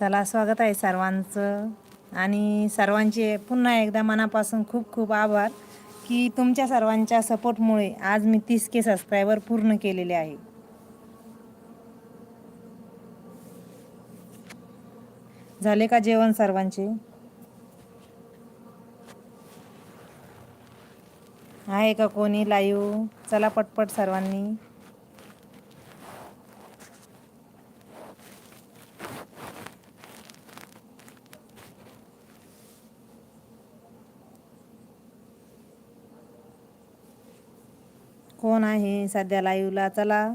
चला स्वागत आहे सर्वांचं. आणि सर्वांचे पुन्हा एकदा मनापासून खूप खूप आभार की तुमच्या सर्वांच्या सपोर्टमुळे आज मी तीस के सबस्क्रायबर पूर्ण केलेले आहे. झाले का जेवण सर्वांचे? आहे का कोणी लाईव्ह? चला पटपट सर्वांनी. कोण आहे सध्या लाईव्हला चला.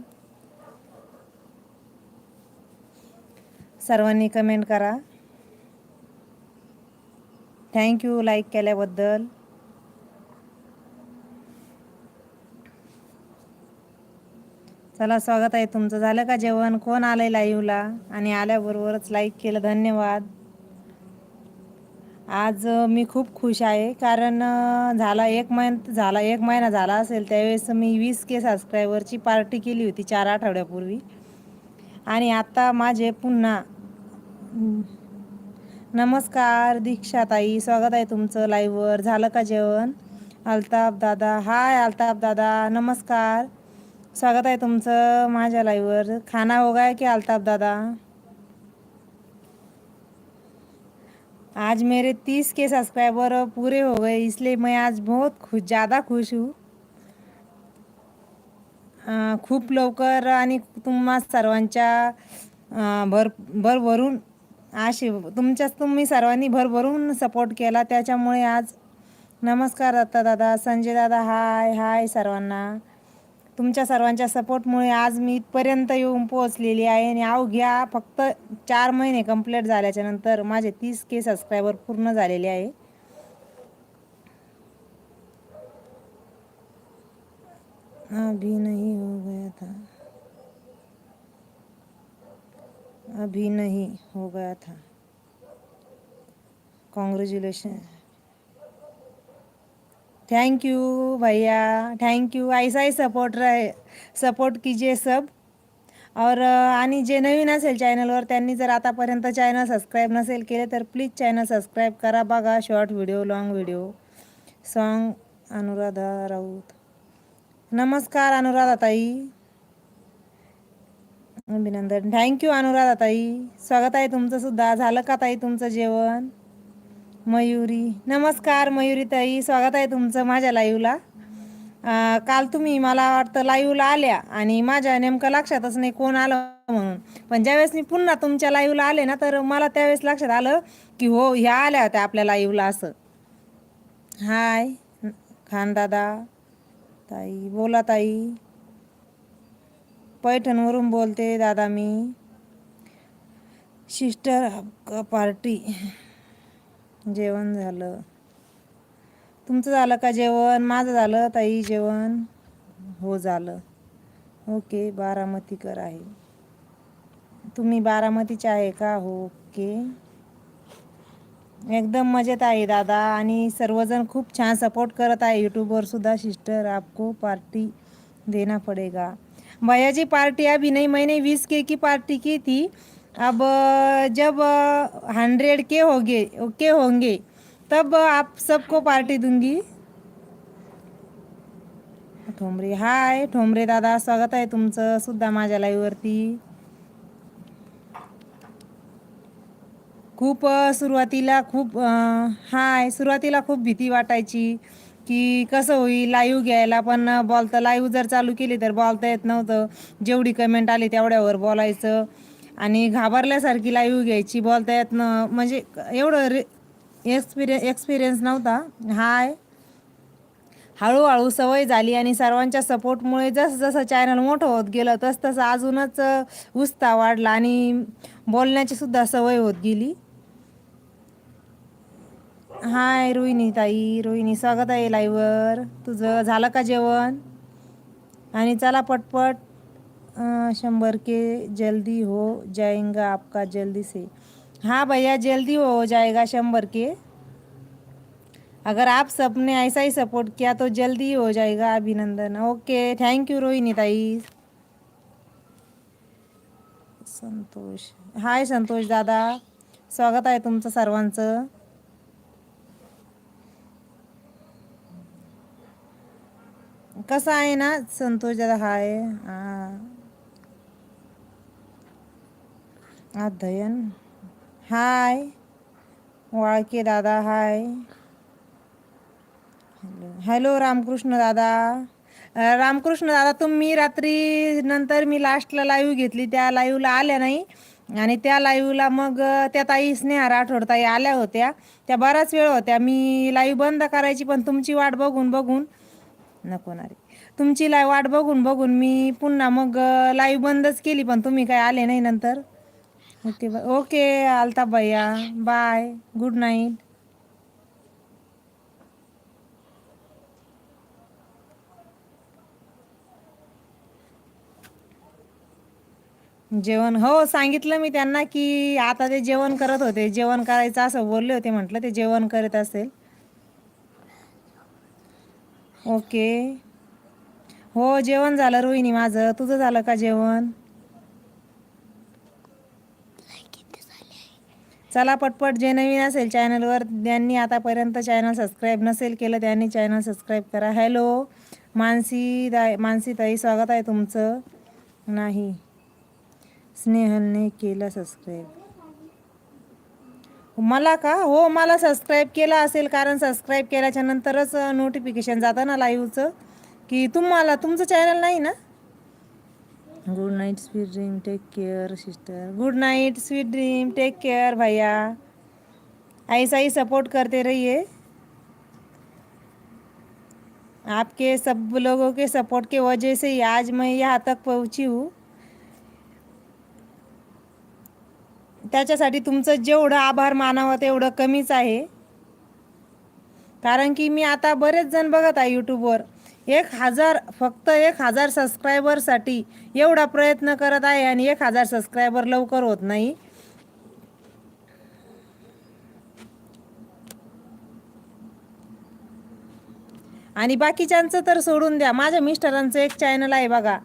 सर्वांनी कमेंट करा. थँक्यू लाईक केल्याबद्दल. चला स्वागत आहे तुमचं. झालं का जेवण? कोण आलंय लाईव्हला आणि आल्याबरोबरच लाईक केलं. धन्यवाद. आज मी खूप खुश आहे. कारण झाला एक महिना झाला एक महिना झाला असेल त्यावेळेस मी वीस के सबस्क्रायबरची पार्टी केली होती चार आठवड्यापूर्वी. आणि आता माझे पुन्हा नमस्कार दीक्षाताई स्वागत आहे तुमचं लाईव्हवर झालं का जेवण? अल्ताफ दादा हाय अल्ताफ दादा नमस्कार. स्वागत आहे तुमचं माझ्या लाईव्हवर खाना होगा की अल्ताफ दादा? आज मेरे तीस के सब्सक्राइबर पूरे हो गए इसलिए मैं आज बहुत खुश ज़्यादा खुश हूँ। खूप लवकर आणि तुम्हा सर्वांच्या भर भरभरून आशी तुमच्याच तुम्ही सर्वांनी भरभरून सपोर्ट केला त्याच्यामुळे आज नमस्कार दत्ता दादा संजय दादा हाय हाय सर्वांना. तुमच्या सर्वांच्या सपोर्टमुळे आज मी इथपर्यंत येऊन पोहोचलेली आहे आणि अवघ्या फक्त चार महिने कंप्लीट झाल्याच्यानंतर माझे तीस के सबस्क्रायबर पूर्ण झालेले आहे. अभी नहीं हो गया था. अभी नहीं हो गया था. कॉन्ग्रेचुलेशन थैंक यू भैया. थैंक यू ऐसा ही सपोर्ट रहे सपोर्ट कीजिए सब. और आणि जे नवीन असेल चॅनलवर त्यांनी जर आतापर्यंत चॅनल सबस्क्राईब नसेल केले तर प्लीज चॅनल सबस्क्राईब करा बघा. Short video long video song Anuradha Raut नमस्कार अनुराधा ताई. अभिनंदन. थँक्यू अनुराधा ताई. स्वागत आहे तुमचं सुद्धा. झालं का ताई तुमचं जेवण? मयुरी. नमस्कार मयुरी ताई स्वागत आहे तुमचं माझ्या लाईव्हला काल तुम्ही मला वाटतं लाईव्हला आल्या आणि माझ्या नेमकं लक्षातच नाही कोण आलं म्हणून. पण ज्यावेळेस मी पुन्हा तुमच्या लाईव्हला आले ना तर मला त्यावेळेस लक्षात आलं की हो ह्या आल्या होत्या आपल्या लाईव्हला असं. हाय खान दादा ताई बोला ताई. पैठणवरून बोलते दादा मी. सिस्टर पार्टी जेवण झालं. तुमचं झालं का जेवण? माझं झालं ताई जेवण. हो झालं. ओके बारामतीकर आहे. तुम्ही बारामतीचे आहे का? हो ओके. एकदम मजेत आहे दादा आणि सर्वजण खूप छान सपोर्ट करत आहे. यूट्यूबवर सुद्धा सिस्टर आपको पार्टी देना पड़ेगा. भैया जी पार्टी अभी नहीं मैंने वीस के की पार्टी की थी. अब जब हंड्रेड के होंगे के होंगे तब आप सबको पार्टी दूंगी। ठोंबरे हाय ठोंबरे दादा स्वागत आहे तुमचं सुद्धा माझ्या लाईव्हवरती खूप सुरुवातीला खूप हाय सुरुवातीला खूप भीती वाटायची की कसं होईल लाईव्ह घ्यायला पण बोलता लाईव्ह जर चालू केली तर बोलता येत नव्हतं. जेवढी कमेंट आली तेवढ्यावर बोलायचं. आणि घाबरल्यासारखी लाईव्ह घ्यायची बोलता येत न म्हणजे एवढं रे एक्सपिरियन्स एक्सपिरियन्स नव्हता. हाय. हळूहळू सवय झाली आणि सर्वांच्या सपोर्टमुळे जसं जसं चॅनल मोठं होत गेलं तसं तसं अजूनच उत्साह वाढला आणि बोलण्याची सुद्धा सवय होत गेली. हाय रोहिणी ताई रोहिणी स्वागत आहे लाईवर तुझं झालं का जेवण? आणि चला पटपट. शंबर शंभर के जल्दी हो जाएगा आपका जल्दी से। हाँ भैया जल्दी हो, हो जाएगा शंभर के। अगर आप सबने ऐसा ही सपोर्ट किया तो जल्दी हो जाएगा अभिनंदन। ओके थैंक यू रोहिणी ताई। संतोष। हाय संतोष दादा। स्वागत आहे तुमचं सर्वांचं। कसं आहे ना? संतोष दादा हाय हा. अध्ययन हाय वाळके दादा हाय हॅलो हॅलो रामकृष्ण दादा रामकृष्ण दादा तुम्ही रात्री नंतर मी लास्टला लाईव्ह घेतली. त्या लाईव्हला आल्या नाही. आणि त्या लाईव्हला मग uh, त्या ताई स्नेहा राठोड ताई आल्या होत्या. त्या बराच वेळ होत्या. मी लाईव्ह बंद करायची पण तुमची वाट बघून बघून. नको ना रे. तुमची लाई वाट बघून बघून मी पुन्हा मग uh, लाईव्ह बंदच केली पण तुम्ही काय आले नाही नंतर. Okay bye. ओके आलता भैया बाय. गुड नाईट जेवण हो सांगितलं मी त्यांना की आता ते जेवण करत होते. जेवण करायचं असं बोलले होते म्हटलं ते जेवण करत असेल. ओके. हो जेवण झालं रोहिणी माझं. तुझं झालं का जेवण? चला पटपट जे नवीन असेल चॅनलवर ज्यांनी आतापर्यंत चॅनल सबस्क्राईब नसेल केलं त्यांनी चॅनल सबस्क्राईब करा. हॅलो मानसी दाय मानसी ताई स्वागत आहे तुमचं. नाही. स्नेहलने केलं सबस्क्राईब. मला का? हो मला सबस्क्राईब केलं असेल कारण सबस्क्राईब केल्याच्या नंतरच नोटिफिकेशन जातं ना लाईव्हचं की तुम्हाला तुमचं चॅनल नाही ना? Good night sweet dream take care sister good night sweet dream take care भैया ऐसा ही सपोर्ट करते रहिए। आपके सब लोगों के सपोर्ट के वजह से ही आज मैं यहाँ तक पहुँची हूँ। त्याच्यासाठी तुमचं जेवढं आभार मानावं तेवढं कमीच आहे. कारण की मी आता बरेच जण बघत आहे यूट्यूबवर एक हजार फक्त एक हजार सबस्क्रायबरसाठी एवढा प्रयत्न करत आहे आणि एक हजार सबस्क्रायबर लवकर होत नाही. आणि बाकीच्यांचं तर सोडून द्या. माझ्या मिस्टरांचं एक चॅनल आहे बघा.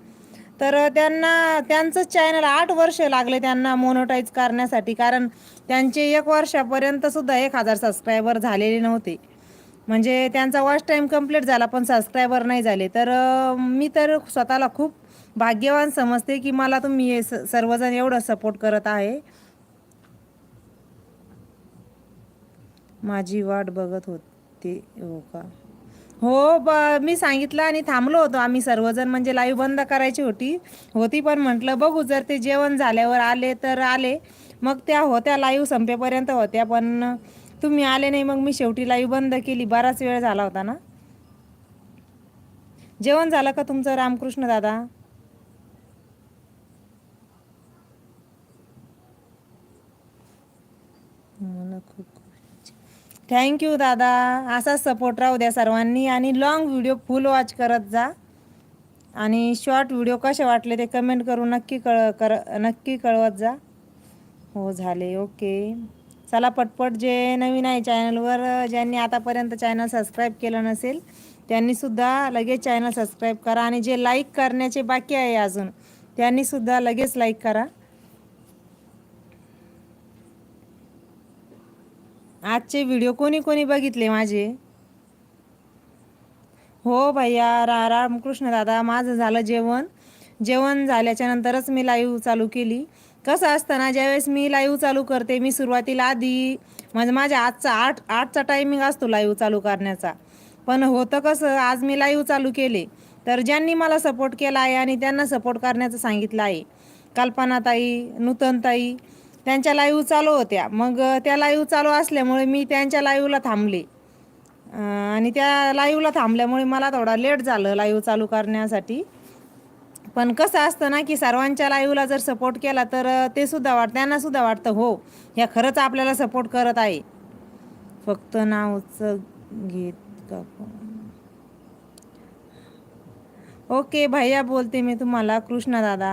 तर त्यांना त्यांचंच चॅनल आठ वर्ष लागले त्यांना मोनोटाईज करण्यासाठी. कारण त्यांचे एक वर्षापर्यंत सुद्धा एक हजार सबस्क्रायबर झालेले नव्हते. म्हणजे त्यांचा वॉच टाईम कंप्लीट झाला पण सबस्क्रायबर नाही झाले. तर मी तर स्वतःला खूप भाग्यवान समजते की मला तुम्ही स- सर्वजण एवढं सपोर्ट करत आहे. माझी वाट बघत होते हो का? हो ब मी सांगितलं आणि थांबलो होतो. आम्ही सर्वजण म्हणजे लाईव्ह बंद करायची होती होती पण म्हटलं बघू जर ते जेवण झाल्यावर आले तर आले. मग त्या होत्या लाईव्ह संपेपर्यंत होत्या पण तुम्ही आले नाही मग मी शेवटी लाईव्ह बंद केली. बराच वेळ झाला होता ना? जेवण झालं का तुमचं रामकृष्ण दादा? मला खूप थँक्यू दादा. असाच सपोर्ट राहू द्या सर्वांनी आणि लॉंग व्हिडिओ फुल वॉच करत जा. आणि शॉर्ट व्हिडिओ कसे वाटले ते कमेंट करून नक्की कळ कर नक्की कळवत जा. हो झाले. ओके चला पटपट जे नवीन आहे चॅनलवर ज्यांनी आतापर्यंत चॅनल सबस्क्राईब केलं नसेल त्यांनीसुद्धा लगेच चॅनल सबस्क्राईब करा आणि जे लाईक करण्याचे बाकी आहे अजून त्यांनीसुद्धा लगेच लाईक करा. आजचे व्हिडिओ कोणी कोणी बघितले माझे? हो भैया रा रामकृष्ण दादा माझं झालं जेवण. जेवण झाल्याच्या नंतरच मी लाईव्ह चालू केली. कसं असतं ना ज्यावेळेस मी लाईव्ह चालू करते मी सुरुवातीला आधी म्हणजे माझ्या आजचा आठ आठचा टायमिंग असतो लाईव्ह चालू करण्याचा. पण होतं कसं आज मी लाईव्ह चालू केले तर ज्यांनी मला सपोर्ट केला आहे आणि त्यांना सपोर्ट करण्याचं सांगितलं आहे. कल्पनाताई नूतनताई त्यांच्या लाईव्ह चालू होत्या. मग त्या लाईव्ह चालू असल्यामुळे मी त्यांच्या लाईव्हला थांबले. आणि त्या लाईव्हला थांबल्यामुळे मला थोडा लेट झालं लाईव्ह चालू करण्यासाठी. पण कसं असतं ना की सर्वांच्या लाईव्हला जर सपोर्ट केला तर ते सुद्धा वाट त्यांना सुद्धा वाटतं हो ह्या खरंच आपल्याला सपोर्ट करत आहे. फक्त नावचं घेत का ओके भैया बोलते मी तुम्हाला कृष्णा दादा.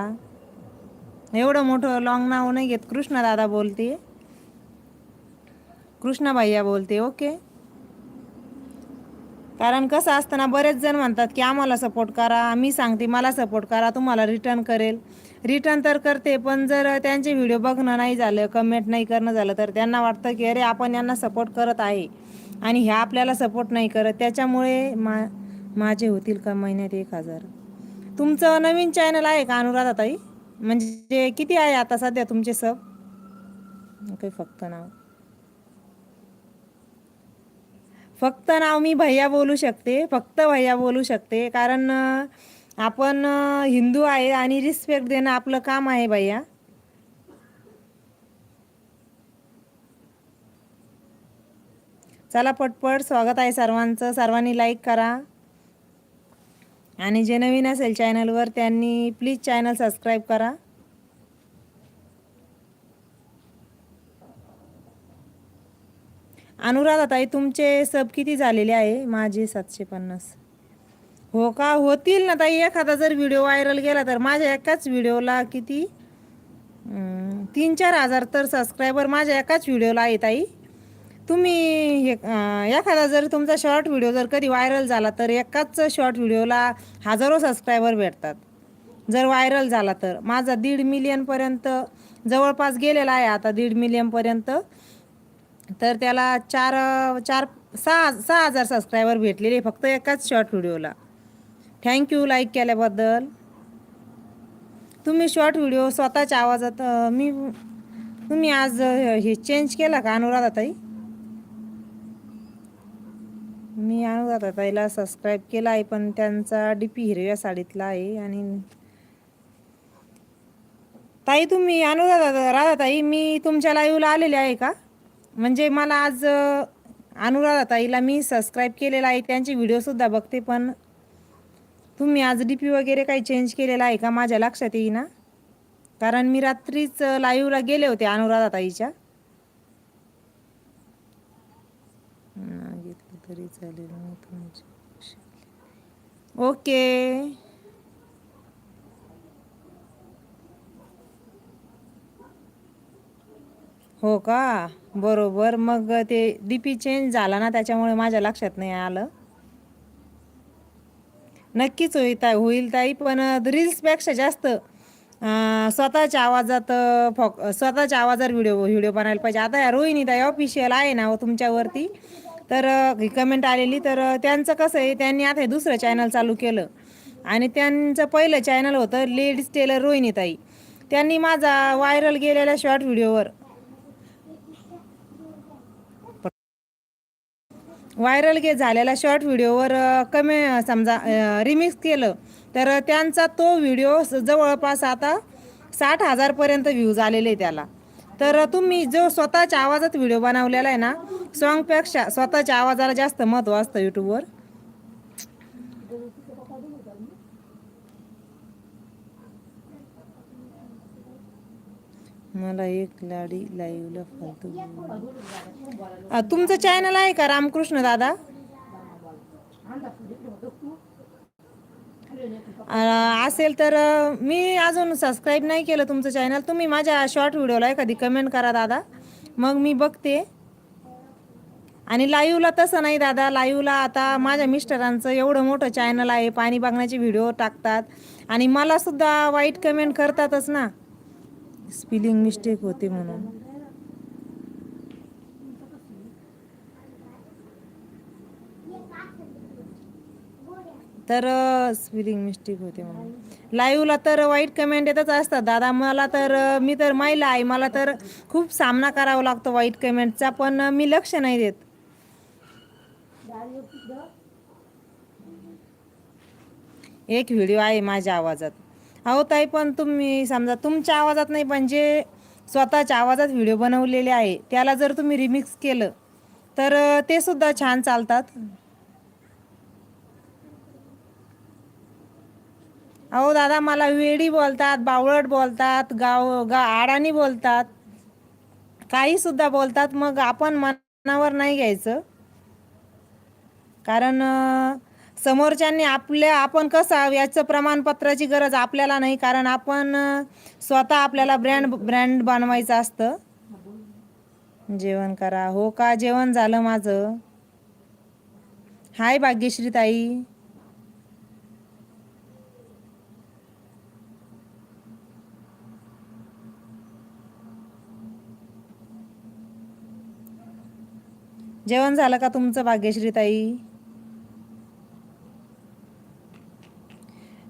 एवढं मोठं लॉंग नाव नाही घेत कृष्णा दादा बोलते. कृष्णा भैया बोलते ओके. कारण कसं असतं ना बरेच जण म्हणतात की आम्हाला सपोर्ट करा मी सांगते मला सपोर्ट करा तुम्हाला रिटर्न करेल. रिटर्न तर करते पण जर त्यांचे व्हिडिओ बघणं नाही झालं कमेंट नाही करणं झालं तर त्यांना वाटतं की अरे आपण यांना सपोर्ट करत आहे. आणि ह्या आपल्याला सपोर्ट नाही करत. त्याच्यामुळे मा माझे होतील का महिन्यात एक हजार? तुमचं नवीन चॅनल आहे का अनुराधा ताई म्हणजे किती आहे आता सध्या तुमचे सब काही फक्त नाव. फक्त नाव मी भैया बोलू शकते फक्त भैया बोलू शकते. कारण आपण हिंदू आहे आणि रिस्पेक्ट देणं आपलं काम आहे भैया. चला पटपट स्वागत आहे सर्वांचं. सर्वांनी लाईक करा. आणि जे नवीन असेल चॅनलवर त्यांनी प्लीज चॅनल सबस्क्राईब करा. अनुराधा ताई तुमचे सब किती झालेले आहे? माझे सातशे पन्नास. हो का? होतील ना ताई. एखादा जर व्हिडिओ व्हायरल गेला तर माझ्या एकाच व्हिडिओला किती? तीन चार हजार तर सबस्क्रायबर माझ्या एकाच व्हिडिओला आहे ताई. तुम्ही हे एखादा जर तुमचा शॉर्ट व्हिडिओ जर कधी व्हायरल झाला तर एकाच शॉर्ट व्हिडिओला हजारो सबस्क्रायबर भेटतात. जर व्हायरल झाला तर. माझा दीड मिलियनपर्यंत जवळपास गेलेला आहे आता दीड मिलियनपर्यंत तर त्याला चार चार सहा सहा हजार सबस्क्रायबर भेटलेले फक्त एकाच शॉर्ट व्हिडिओला थँक्यू लाईक केल्याबद्दल. तुम्ही शॉर्ट व्हिडिओ स्वतःच्या आवाजात मी तुम्ही आज हे चेंज केला का अनुराधा ताई? मी अनुराधा ताईला सबस्क्राईब केला आहे पण त्यांचा डी पी हिरव्या साडीतला आहे आणि ताई तुम्ही अनुराधा राधा ताई मी तुमच्या लाईव्हला आलेले आहे का? म्हणजे मला आज अनुराधाताईला अनुराधा ताईला मी सबस्क्राईब केलेला आहे. त्यांचे व्हिडिओसुद्धा बघते पण तुम्ही आज डी पी वगैरे काही चेंज केलेला आहे का माझ्या लक्षात येईना? कारण मी रात्रीच लाईव्हला गेले होते अनुराधा ताईच्या. तरी चालेल ओके. हो का? बरोबर. मग ते डी पी चेंज झाला ना त्याच्यामुळे माझ्या लक्षात नाही आलं. नक्कीच होईल ताई होईल ताई पण रील्सपेक्षा जास्त स्वतःच्या आवाजात फॉक स्वतःच्या आवाजावर व्हिडिओ व्हिडिओ बनायला पाहिजे. आता या रोहिणी ताई ऑफिशियल आहे ना हो तुमच्यावरती. तर कमेंट आलेली तर त्यांचं कसं आहे त्यांनी आता हे दुसरं चॅनल चालू केलं. आणि त्यांचं पहिलं चॅनल होतं लेडीज टेलर रोहिणी ताई. त्यांनी माझा व्हायरल गेलेल्या शॉर्ट व्हिडिओवर व्हायरल गे झालेला शॉर्ट व्हिडिओवर कमी समजा रिमिक्स केलं तर त्यांचा तो व्हिडिओ जवळपास आता साठ हजारपर्यंत व्ह्यूज आलेले त्याला. तर तुम्ही जो स्वतःच्या आवाजात व्हिडिओ बनवलेला आहे ना सॉन्गपेक्षा स्वतःच्या आवाजाला जास्त महत्त्व असतं यूट्यूबवर मला एक लाडी लाईव्हला फालतू तुमचं चॅनल आहे का रामकृष्ण दादा? असेल तर मी अजून सबस्क्राईब नाही केलं तुमचं चॅनल तुम्ही माझ्या शॉर्ट व्हिडिओला एखादी कमेंट करा दादा. मग मी बघते. आणि लाईव्हला तसं नाही दादा. लाईव्हला आता माझ्या मिस्टरांचं एवढं मोठं चॅनल आहे. पाणी बघण्याचे व्हिडिओ टाकतात. आणि मला सुद्धा वाईट कमेंट करतातच ना. स्पिलिंग मिस्टेक होते म्हणून. तर स्पिलिंग मिस्टेक होते म्हणून. लाईव्हला तर वाईट कमेंट येतच असतात. दादा मला तर मी तर महिला आहे. मला तर खूप सामना करावा लागतो वाईट कमेंटचा पण मी लक्ष नाही देत. एक व्हिडिओ आहे माझ्या आवाजात. हो ताई पण तुम्ही समजा तुमच्या आवाजात नाही पण जे स्वतःच्या आवाजात व्हिडिओ बनवलेले आहे त्याला जर तुम्ही रिमिक्स केलं तर ते सुद्धा छान चालतात. अहो दादा मला वेडी बोलतात बावळट बोलतात गाव गा आडानी बोलतात. काही सुद्धा बोलतात मग आपण मनावर नाही घ्यायचं. कारण समोरच्यांनी आपल्या आपण कसं याचं प्रमाणपत्राची गरज आपल्याला नाही कारण आपण स्वतः आपल्याला ब्रँड ब्रँड बनवायचं असतं. जेवण करा. हो का? जेवण झालं माझं. हाय भाग्यश्री ताई. जेवण झालं का तुमचं भाग्यश्री ताई?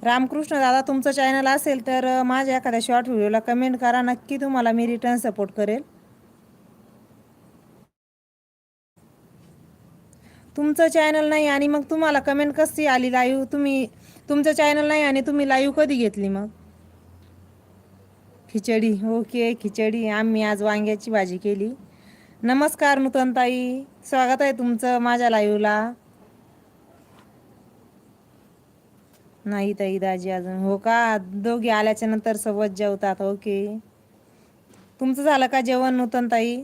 रामकृष्ण दादा तुमचं चॅनल असेल तर माझ्या एखाद्या शॉर्ट व्हिडिओला कमेंट करा. नक्की तुम्हाला मी रिटर्न सपोर्ट करेल. तुमचं चॅनल नाही आणि मग तुम्हाला कमेंट कशी आली लाईव्ह तुम्ही तुमचं चॅनल नाही आणि तुम्ही लाईव्ह कधी घेतली मग? खिचडी. ओके खिचडी. आम्ही आज वांग्याची भाजी केली. नमस्कार नूतनताई स्वागत आहे तुमचं माझ्या लाईव्हला नाही ताई दाजी अजून. हो का? दोघे आल्याच्यानंतर सोबत जेवतात हो ओके तुमचं झालं का जेवण नूतन ताई?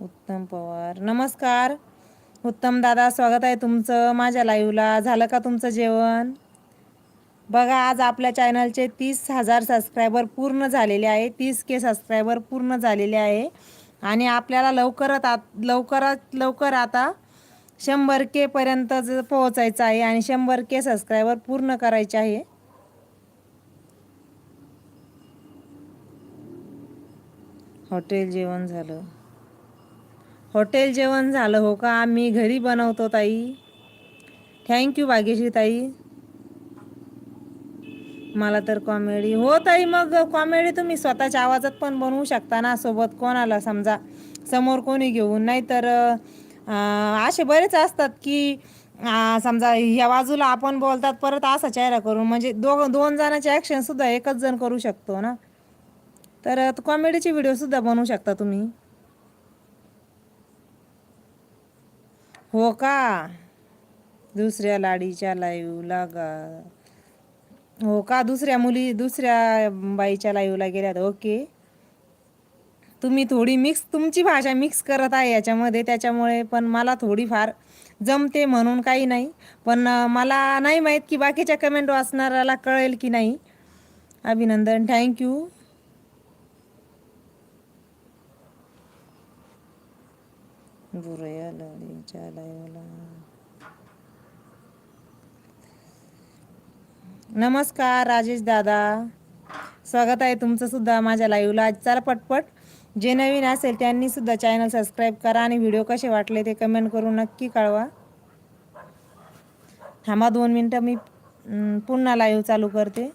उत्तम पवार. नमस्कार. उत्तम दादा स्वागत आहे तुमचं माझ्या लाईव्हला झालं का तुमचं जेवण? बघा आज आपल्या चॅनलचे तीस हजार सबस्क्रायबर पूर्ण झालेले आहे. तीस के सबस्क्रायबर पूर्ण झालेले आहे. आणि आपल्याला लवकरात आत लवकरात लवकर आता शंभर के पर्यंत पोहोचायचं आहे आणि शंभर के सबस्क्रायबर पूर्ण करायचे आहे. हॉटेल जेवण झालं. हॉटेल जेवण झालं हो का? आम्ही घरी बनवतो ताई. थँक्यू भाग्यश्री ताई. मला तर कॉमेडी हो ताई मग कॉमेडी तुम्ही स्वतःच्या आवाजात पण बनवू शकता ना सोबत कोणाला समजा समोर कोणी घेऊन. नाही तर असे बरेच असतात की समजा ह्या बाजूला आपण बोलतात परत असा चेहरा करून म्हणजे दोघ दोन जणांचे ॲक्शन सुद्धा एकच जण करू शकतो ना. तर कॉमेडीचे व्हिडिओ सुद्धा बनवू शकता तुम्ही. हो का? दुसऱ्या लाडीच्या लाईव्ह गा हो का? दुसऱ्या मुली दुसऱ्या बाईच्या लाईव्हला गेल्यात. ओके तुम्ही थोडी मिक्स तुमची भाषा मिक्स करत आहे याच्यामध्ये. त्याच्यामुळे पण मला थोडीफार जमते म्हणून काही नाही. पण मला नाही माहीत की बाकीच्या कमेंट वाचणाऱ्याला कळेल की नाही. अभिनंदन. थँक्यू बुरया लाईव्हला नमस्कार राजेश दादा. स्वागत आहे तुमचं सुद्धा माझ्या लाईव्हला आजचा पटपट. जे नवीन असेल त्यांनी सुद्धा चॅनल सबस्क्राईब करा आणि व्हिडिओ कसे वाटले ते कमेंट करून नक्की कळवा. थांबा दोन मिनटं मी पुन्हा लाईव्ह चालू करते.